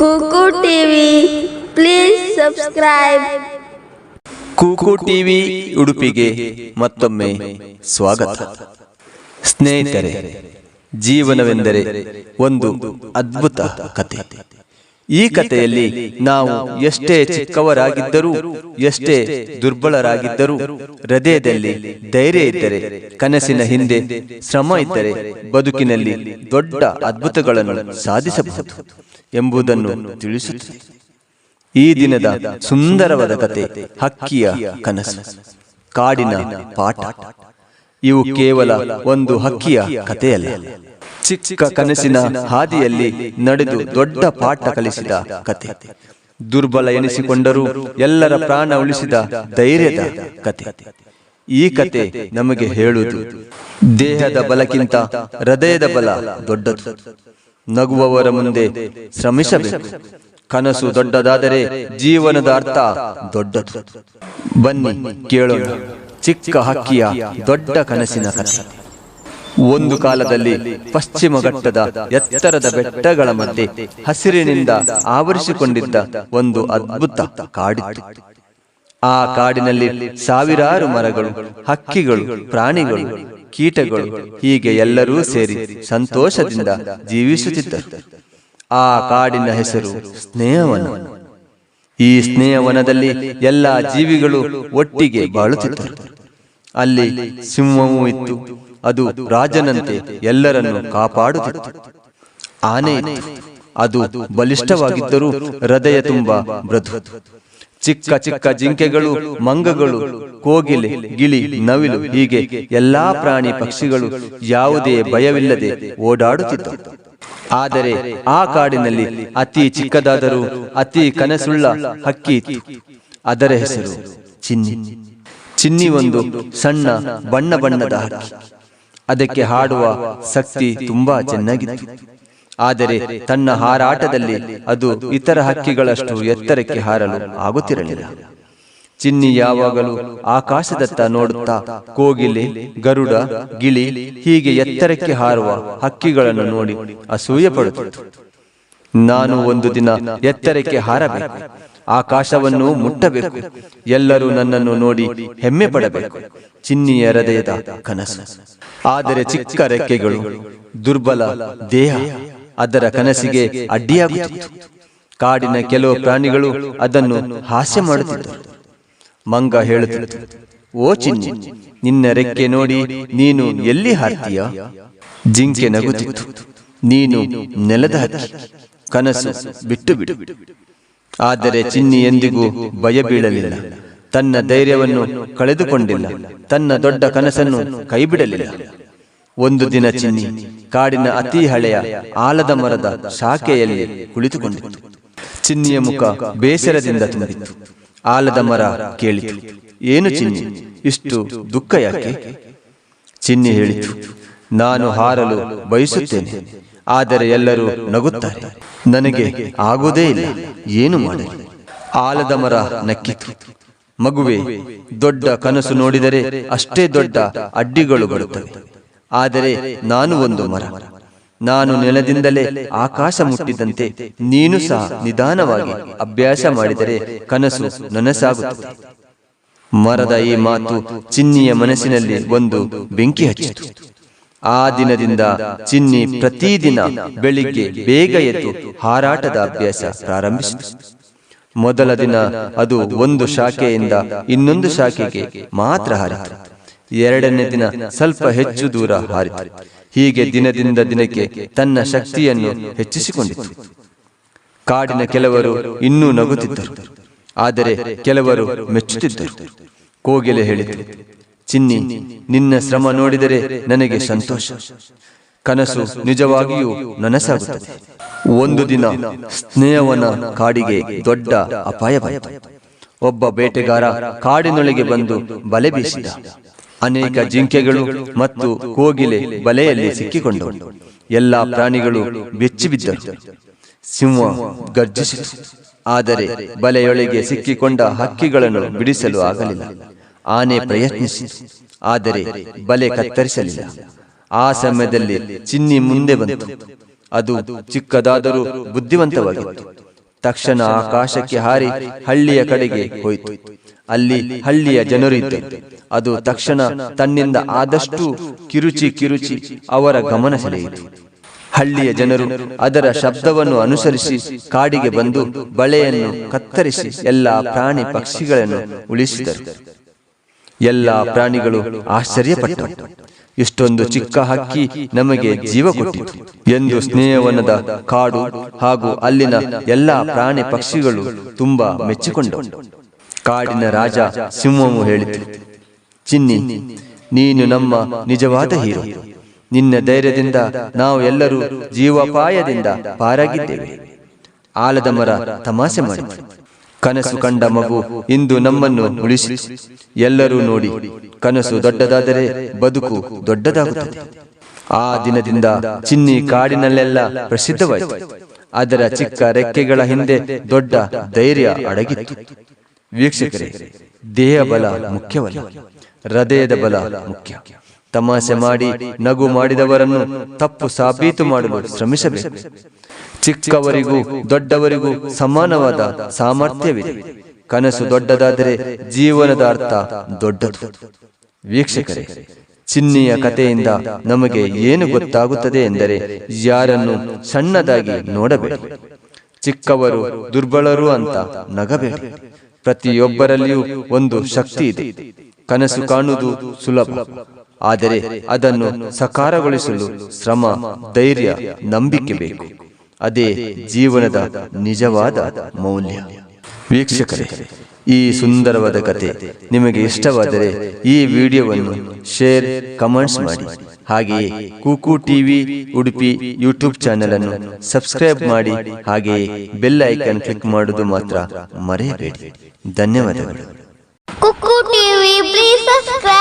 Cuckoo TV please subscribe cuckoo TV ಉಡುಪಿಗೆ ಮತ್ತೊಮ್ಮೆ ಸ್ವಾಗತ. ಸ್ನೇಹಿತರೆ, ಜೀವನವೆಂದರೆ ಒಂದು ಅದ್ಭುತ ಕತೆ. ಈ ಕಥೆಯಲ್ಲಿ ನಾವು ಎಷ್ಟೇ ಚಿಕ್ಕವರಾಗಿದ್ದರೂ, ಎಷ್ಟೇ ದುರ್ಬಲರಾಗಿದ್ದರೂ, ಹೃದಯದಲ್ಲಿ ಧೈರ್ಯ ಇದ್ದರೆ, ಕನಸಿನ ಹಿಂದೆ ಶ್ರಮ ಇದ್ದರೆ, ಬದುಕಿನಲ್ಲಿ ದೊಡ್ಡ ಅದ್ಭುತಗಳನ್ನು ಸಾಧಿಸಬಹುದು. ಎಂಬುದನ್ನು ತಿಳಿಸುತ್ತದೆ. ಈ ದಿನದ ಸುಂದರವಾದ ಕತೆ ಹಕ್ಕಿಯ ಕನಸು, ಕಾಡಿನ ಪಾಠ. ಇವು ಕೇವಲ ಒಂದು ಹಕ್ಕಿಯ ಕಥೆಯಲ್ಲ. ಚಿಕ್ಕ ಕನಸಿನ ಹಾದಿಯಲ್ಲಿ ನಡೆದು ದೊಡ್ಡ ಪಾಠ ಕಲಿಸಿದ ಕತೆ. ದುರ್ಬಲ ಎನಿಸಿಕೊಂಡರೂ ಎಲ್ಲರ ಪ್ರಾಣ ಉಳಿಸಿದ ಧೈರ್ಯದ ಕತೆ. ಈ ಕತೆ ನಮಗೆ ಹೇಳುವುದು, ದೇಹದ ಬಲಕ್ಕಿಂತ ಹೃದಯದ ಬಲ ದೊಡ್ಡದು. ನಗುವವರ ಮುಂದೆ ಶ್ರಮಿಸಬೇಕು. ಕನಸು ದೊಡ್ಡದಾದರೆ ಜೀವನದ ಅರ್ಥ ದೊಡ್ಡದು. ಬನ್ನಿ ಕೇಳೋಣ. ಚಿಕ್ಕ ಹಕ್ಕಿಯ ದೊಡ್ಡ ಕನಸಿನ ಕನಸು. ಒಂದು ಕಾಲದಲ್ಲಿ ಪಶ್ಚಿಮ ಘಟ್ಟದ ಎತ್ತರದ ಬೆಟ್ಟಗಳ ಮಧ್ಯೆ ಹಸಿರಿನಿಂದ ಆವರಿಸಿಕೊಂಡಿದ್ದ ಒಂದು ಅದ್ಭುತ ಕಾಡಿತ್ತು ಆ ಕಾಡಿನಲ್ಲಿ ಸಾವಿರಾರು ಮರಗಳು ಹಕ್ಕಿಗಳು ಪ್ರಾಣಿಗಳು. ಕೀಟಗಳು ಹೀಗೆ ಎಲ್ಲರೂ ಸೇರಿ ಸಂತೋಷದಿಂದ ಜೀವಿಸುತ್ತಿದ್ದರು. ಆ ಕಾಡಿನ ಹೆಸರು ಸ್ನೇಹವನ. ಈ ಸ್ನೇಹವನದಲ್ಲಿ ಎಲ್ಲಾ ಜೀವಿಗಳು ಒಟ್ಟಿಗೆ ಬಾಳುತ್ತಿದ್ದರು. ಅಲ್ಲಿ ಸಿಂಹವೂ ಇತ್ತು. ಅದು ರಾಜನಂತೆ ಎಲ್ಲರನ್ನು ಕಾಪಾಡುತ್ತಿತ್ತು. ಆನೆ ಅದು ಬಲಿಷ್ಠವಾಗಿದ್ದರೂ ಹೃದಯ ತುಂಬಾ ಮೃದು. ಚಿಕ್ಕ ಚಿಕ್ಕ ಜಿಂಕೆಗಳು ಮಂಗಗಳು ಕೋಗಿಲೆ ಗಿಳಿ ನವಿಲು ಹೀಗೆ ಎಲ್ಲಾ ಪ್ರಾಣಿ ಪಕ್ಷಿಗಳು ಯಾವುದೇ ಭಯವಿಲ್ಲದೆ ಓಡಾಡುತ್ತಿದ್ದವು. ಆದರೆ ಆ ಕಾಡಿನಲ್ಲಿ ಅತಿ ಚಿಕ್ಕದಾದರೂ ಅತಿ ಕನಸುಳ್ಳ ಹಕ್ಕಿ ಇತ್ತು. ಅದರ ಹೆಸರು ಚಿನ್ನಿ. ಚಿನ್ನಿ. ಒಂದು ಸಣ್ಣ ಬಣ್ಣ ಬಣ್ಣದ ಹಕ್ಕಿ. ಅದಕ್ಕೆ ಹಾಡುವ ಶಕ್ತಿ ತುಂಬಾ ಚೆನ್ನಾಗಿತ್ತು. ಆದರೆ ತನ್ನ ಹಾರಾಟದಲ್ಲಿ ಅದು ಇತರ ಹಕ್ಕಿಗಳಷ್ಟು ಎತ್ತರಕ್ಕೆ ಹಾರಲು ಆಗುತ್ತಿರಲಿಲ್ಲ. ಚಿನ್ನಿ ಯಾವಾಗಲೂ ಆಕಾಶದತ್ತ ನೋಡುತ್ತಾ ಕೋಗಿಲೆ, ಗರುಡ, ಗಿಳಿ ಹೀಗೆ ಎತ್ತರಕ್ಕೆ ಹಾರುವ ಹಕ್ಕಿಗಳನ್ನು ನೋಡಿ ಅಸೂಯೆ ಪಡುತ್ತಿತ್ತು ನಾನು ಒಂದು ದಿನ ಎತ್ತರಕ್ಕೆ ಹಾರಬೇಕು, ಆಕಾಶವನ್ನು ಮುಟ್ಟಬೇಕು, ಎಲ್ಲರೂ ನನ್ನನ್ನು ನೋಡಿ ಹೆಮ್ಮೆ ಪಡಬೇಕು ಚಿನ್ನಿಯ ಹೃದಯದ ಕನಸು. ಆದರೆ ಚಿಕ್ಕ ರೆಕ್ಕೆಗಳು, ದುರ್ಬಲ ದೇಹ ಅದರ ಕನಸಿಗೆ ಅಡ್ಡಿಯಾಗುತ್ತಿತ್ತು. ಕಾಡಿನ ಕೆಲವು ಪ್ರಾಣಿಗಳು ಅದನ್ನು ಹಾಸ್ಯ ಮಾಡುತ್ತಿದ್ದರು. ಮಂಗ ಹೇಳುತ್ತಿತ್ತು ಓ ಚಿಂಚಿ ನಿನ್ನ ರೆಕ್ಕೆ ನೋಡಿ ನೀನು ಎಲ್ಲಿ ಹಾರ್ತೀಯ? ಜಿಂಕೆ ನಗುತ್ತಿತ್ತು. ನೀನು ನೆಲದ ಹಕ್ಕಿ ಕನಸು ಬಿಟ್ಟು ಬಿಡು. ಆದರೆ ಚಿನ್ನಿ ಎಂದಿಗೂ ಭಯ ಬೀಳಲಿಲ್ಲ ತನ್ನ ಧೈರ್ಯವನ್ನು ಕಳೆದುಕೊಂಡಿಲ್ಲ. ತನ್ನ ದೊಡ್ಡ ಕನಸನ್ನು ಕೈಬಿಡಲಿಲ್ಲ. ಒಂದು ದಿನ ಚಿನ್ನಿ ಕಾಡಿನ ಅತಿ ಹಳೆಯ ಆಲದ ಮರದ ಶಾಖೆಯಲ್ಲಿ ಕುಳಿತುಕೊಂಡಿತ್ತು. ಚಿನ್ನಿಯ ಮುಖ ಬೇಸರದಿಂದ ತುಂಬಿತ್ತು. ಆಲದ ಮರ ಕೇಳಿತು. ಏನು ಚಿನ್ನಿ? ಇಷ್ಟು ದುಃಖ ಯಾಕೆ? ಚಿನ್ನಿ ಹೇಳಿತು ನಾನು ಹಾರಲು ಬಯಸುತ್ತೇನೆ. ಆದರೆ ಎಲ್ಲರೂ ನಗುತ್ತಾರೆ. ನನಗೆ ಆಗುವುದೇ ಇಲ್ಲ. ಏನು ಮಾಡಲಿ? ಆಲದ ಮರ ನಕ್ಕಿತು. ಮಗುವೆ ದೊಡ್ಡ ಕನಸು ನೋಡಿದರೆ ಅಷ್ಟೇ ದೊಡ್ಡ ಅಡ್ಡಿಗಳು ಬರುತ್ತವೆ. ಆದರೆ ನಾನು ಒಂದು ಮರ. ನಾನು ನೆಲದಿಂದಲೇ ಆಕಾಶ ಮುಟ್ಟಿದಂತೆ ನೀನು ಸಹ ನಿಧಾನವಾಗಿ ಅಭ್ಯಾಸ ಮಾಡಿದರೆ ಕನಸು ನನಸಾಗುತ್ತದೆ. ಮರದ ಈ ಮಾತು ಚಿನ್ನಿಯ ಮನಸ್ಸಿನಲ್ಲಿ ಒಂದು ಬೆಂಕಿ ಹಚ್ಚಿತು. ಆ ದಿನದಿಂದ ಚಿನ್ನಿ ಪ್ರತಿದಿನ ಬೆಳಿಗ್ಗೆ ಬೇಗ ಎದ್ದು ಹಾರಾಟದ ಅಭ್ಯಾಸ ಪ್ರಾರಂಭಿಸಿತು. ಮೊದಲ ದಿನ ಅದು ಒಂದು ಶಾಖೆಯಿಂದ ಇನ್ನೊಂದು ಶಾಖೆಗೆ ಮಾತ್ರ ಹಾರಿತು. ಎರಡನೇ ದಿನ ಸ್ವಲ್ಪ ಹೆಚ್ಚು ದೂರ ಹಾರಿತು. ಹೀಗೆ ದಿನದಿಂದ ದಿನಕ್ಕೆ ತನ್ನ ಶಕ್ತಿಯನ್ನು ಹೆಚ್ಚಿಸಿಕೊಂಡಿತು. ಕಾಡಿನ ಕೆಲವರು ಇನ್ನೂ ನಗುತ್ತಿದ್ದರು. ಆದರೆ ಕೆಲವರು ಮೆಚ್ಚುತ್ತಿದ್ದರು. ಕೋಗಿಲೆ ಹೇಳಿತು, ಚಿನ್ನಿ, ನಿನ್ನ ಶ್ರಮ ನೋಡಿದರೆ ನನಗೆ ಸಂತೋಷ. ಕನಸು ನಿಜವಾಗಿಯೂ ನನಸಾಗುತ್ತದೆ. ಒಂದು ದಿನ ಸ್ನೇಹವನ ಕಾಡಿಗೆ ದೊಡ್ಡ ಅಪಾಯ ಒಬ್ಬ ಬೇಟೆಗಾರ ಕಾಡಿನೊಳಗೆ ಬಂದು ಬಲೆ ಬೀಸಿದ. ಅನೇಕ ಜಿಂಕೆಗಳು ಮತ್ತು ಕೋಗಿಲೆ ಬಲೆಯಲ್ಲಿ ಸಿಕ್ಕಿಕೊಂಡವು. ಎಲ್ಲಾ ಪ್ರಾಣಿಗಳು ಬೆಚ್ಚಿ ಬಿದ್ದರು ಸಿಂಹ ಗರ್ಜಿಸಿತು. ಆದರೆ ಬಲೆಯೊಳಗೆ ಸಿಕ್ಕಿಕೊಂಡ ಹಕ್ಕಿಗಳನ್ನು ಬಿಡಿಸಲು ಆಗಲಿಲ್ಲ. ಆನೆ ಪ್ರಯತ್ನಿಸಿತು. ಆದರೆ ಬಲೆ ಕತ್ತರಿಸಲಿಲ್ಲ. ಆ ಸಮಯದಲ್ಲಿ ಚಿನ್ನಿ ಮುಂದೆ ಬಂತು. ಅದು ಚಿಕ್ಕದಾದರೂ ಬುದ್ಧಿವಂತವಾಗಿತ್ತು. ತಕ್ಷಣ ಆಕಾಶಕ್ಕೆ ಹಾರಿ ಹಳ್ಳಿಯ ಕಡೆಗೆ ಹೋಯಿತು. ಅಲ್ಲಿ ಹಳ್ಳಿಯ ಜನರಿದ್ದರು ಅದು ತಕ್ಷಣ ತನ್ನಿಂದ ಆದಷ್ಟು ಕಿರುಚಿ ಕಿರುಚಿ ಅವರ ಗಮನ ಸೆಳೆಯಿತು. ಹಳ್ಳಿಯ ಜನರು ಅದರ ಶಬ್ದವನ್ನು ಅನುಸರಿಸಿ ಕಾಡಿಗೆ ಬಂದು ಬಳೆಯನ್ನು ಕತ್ತರಿಸಿ ಎಲ್ಲಾ ಪ್ರಾಣಿ ಪಕ್ಷಿಗಳನ್ನು ಉಳಿಸಿದರು. ಎಲ್ಲಾ ಪ್ರಾಣಿಗಳು ಆಶ್ಚರ್ಯಪಟ್ಟವು ಇಷ್ಟೊಂದು ಚಿಕ್ಕ ಹಕ್ಕಿ ನಮಗೆ ಜೀವ ಕೊಟ್ಟಿತು. ಎಂದು ಸ್ನೇಹವನದ ಕಾಡು ಹಾಗೂ ಅಲ್ಲಿನ ಎಲ್ಲಾ ಪ್ರಾಣಿ ಪಕ್ಷಿಗಳು ತುಂಬಾ ಮೆಚ್ಚಿಕೊಂಡವು. ಕಾಡಿನ ರಾಜ ಸಿಂಹವು ಹೇಳಿತು, ಚಿನ್ನಿ, ನೀನು ನಮ್ಮ ನಿಜವಾದ ಹೀರೋ. ನಿನ್ನ ಧೈರ್ಯದಿಂದ ನಾವು ಎಲ್ಲರೂ ಜೀವಪಾಯದಿಂದ ಪಾರಾಗಿದ್ದೇವೆ. ಆಲದ ಮರ ತಮಾಸೆ ಮಾಡಿ. ಕನಸು ಕಂಡ ಮಗು ಇಂದು ನಮ್ಮನ್ನು ಉಳಿಸಿ ಎಲ್ಲರೂ ನೋಡಿ, ಕನಸು ದೊಡ್ಡದಾದರೆ ಬದುಕು ದೊಡ್ಡದಾಗುತ್ತದೆ. ಆ ದಿನದಿಂದ ಚಿನ್ನಿ ಕಾಡಿನಲ್ಲೆಲ್ಲ ಪ್ರಸಿದ್ಧವಾಯಿತು. ಅದರ ಚಿಕ್ಕ ರೆಕ್ಕೆಗಳ ಹಿಂದೆ ದೊಡ್ಡ ಧೈರ್ಯ ಅಡಗಿತ್ತು. ವೀಕ್ಷಕರೇ, ದೇಹ ಬಲ ಮುಖ್ಯವಲ್ಲ, ಹೃದಯದ ಬಲ ಮುಖ್ಯ. ತಮಾಷೆ ಮಾಡಿ ನಗು ಮಾಡಿದವರನ್ನು ತಪ್ಪು ಸಾಬೀತು ಮಾಡಲು ಶ್ರಮಿಸಬೇಕು. ಚಿಕ್ಕವರಿಗೂ ದೊಡ್ಡವರಿಗೂ ಸಮಾನವಾದ ಸಾಮರ್ಥ್ಯವಿದೆ. ಕನಸು ದೊಡ್ಡದಾದರೆ ಜೀವನದ ಅರ್ಥ ದೊಡ್ಡದು. ವೀಕ್ಷಕರೇ, ಚಿನ್ನಿಯ ಕಥೆಯಿಂದ ನಮಗೆ ಏನು ಗೊತ್ತಾಗುತ್ತದೆ ಎಂದರೆ ಯಾರನ್ನು ಸಣ್ಣದಾಗಿ ನೋಡಬೇಡಿ. ಚಿಕ್ಕವರು ದುರ್ಬಲರು ಅಂತ ನಗಬೇಡಿ. ಪ್ರತಿಯೊಬ್ಬರಲ್ಲಿಯೂ ಒಂದು ಶಕ್ತಿ ಇದೆ. ಕನಸು ಕಾಣುವುದು ಸುಲಭ. ಆದರೆ ಅದನ್ನು ಸಕಾರಗೊಳಿಸಲು ಶ್ರಮ, ಧೈರ್ಯ, ನಂಬಿಕೆ ಬೇಕು. ಅದೇ ಜೀವನದ ನಿಜವಾದ ಮೌಲ್ಯ. ವೀಕ್ಷಕರೇ, ಈ ಸುಂದರವಾದ ಕತೆ ನಿಮಗೆ ಇಷ್ಟವಾದರೆ ಈ ವಿಡಿಯೋವನ್ನು ಶೇರ್, ಕಮೆಂಟ್ಸ್ ಮಾಡಿ. ಹಾಗೆಯೇ cuckoo TV, Udupi YouTube channel ಅನ್ನು ಸಬ್ಸ್ಕ್ರೈಬ್ ಮಾಡಿ. ಹಾಗೆಯೇ ಬೆಲ್ ಐಕಾನ್ ಕ್ಲಿಕ್ ಮಾಡುವುದು ಮಾತ್ರ ಮರೆಯಬೇಡಿ. ಧನ್ಯವಾದಗಳು. ಕುಕ್ಕು ಟಿವಿ ಪ್ಲೀಸ್ ಸಬ್ಸ್ಕ್ರೈಬ್